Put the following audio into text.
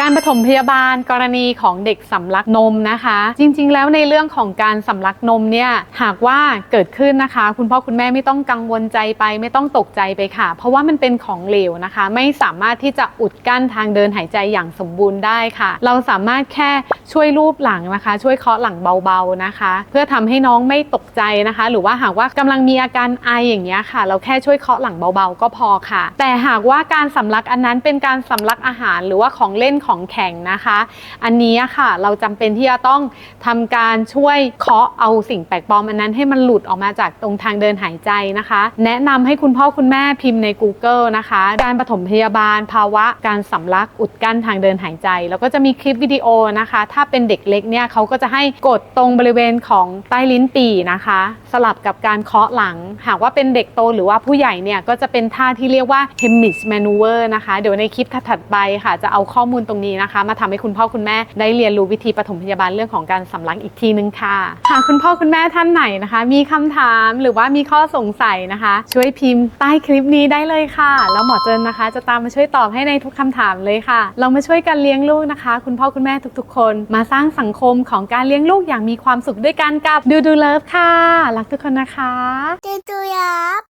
การปฐมพยาบาลกรณีของเด็กสำลักนมนะคะ จริงๆ แล้วในเรื่องของการสำลักนมเนี่ยหากว่าเกิดขึ้นนะคะ คุณพ่อคุณแม่ไม่ต้องกังวลใจไป ไม่ต้องตกใจไปค่ะ เพราะว่ามันเป็นของเหลวนะคะ ไม่สามารถที่จะอุดกั้นทางเดินหายใจอย่างสมบูรณ์ได้ค่ะ เราสามารถแค่ช่วยรูปหลังนะคะ ช่วยเคาะหลังเบาๆนะคะ เพื่อทำให้น้องไม่ตกใจนะคะ หรือว่าหากว่ากำลังมีอาการไออย่างเงี้ยค่ะ เราแค่ช่วยเคาะหลังเบาๆ ก็พอค่ะ แต่หากว่าการสำลักอันนั้นเป็นการสำลักอาหารหรือว่าของเล่นของแข็งนะคะ อันนี้ค่ะเราจำเป็นที่จะต้องทำการช่วยเคาะเอาสิ่งแปลกปลอมอันนั้นให้มันหลุดออกมาจากตรงทางเดินหายใจนะคะ แนะนำให้คุณพ่อคุณแม่พิมพ์ใน Google นะคะ การปฐมพยาบาล ภาวะการสำลักอุดกั้นทางเดินหายใจ แล้วก็จะมีคลิปวิดีโอนะคะ ถ้าเป็นเด็กเล็กเนี่ยเขาก็จะให้กดตรงบริเวณของใต้ลิ้นปี่นะคะ สลับกับการเคาะหลัง หากว่าเป็นเด็กโตหรือว่าผู้ใหญ่เนี่ยก็จะเป็นท่าที่เรียกว่า Hemis Maneuver นะคะ เดี๋ยวในคลิปถัดๆไปค่ะ จะเอาข้อมูลตรงนี้นะคะ มาทำให้คุณพ่อคุณแม่ได้เรียนรู้วิธีปฐมพยาบาลเรื่องของการสำลักอีกทีนึงค่ะหากคุณพ่อคุณแม่ท่านไหนนะคะ มีคำถามหรือว่ามีข้อสงสัยนะคะ ช่วยพิมพ์ใต้คลิปนี้ได้เลยค่ะ แล้วหมอเจินนะคะ จะตามมาช่วยตอบให้ในทุกคำถามเลยค่ะ เรามาช่วยกันเลี้ยงลูกนะคะ คุณพ่อคุณแม่ทุกๆ คน มาสร้างสังคมของการเลี้ยงลูกอย่างมีความสุขด้วยกันกับดูดูเลิฟค่ะรักทุกคนนะคะดูดูยับ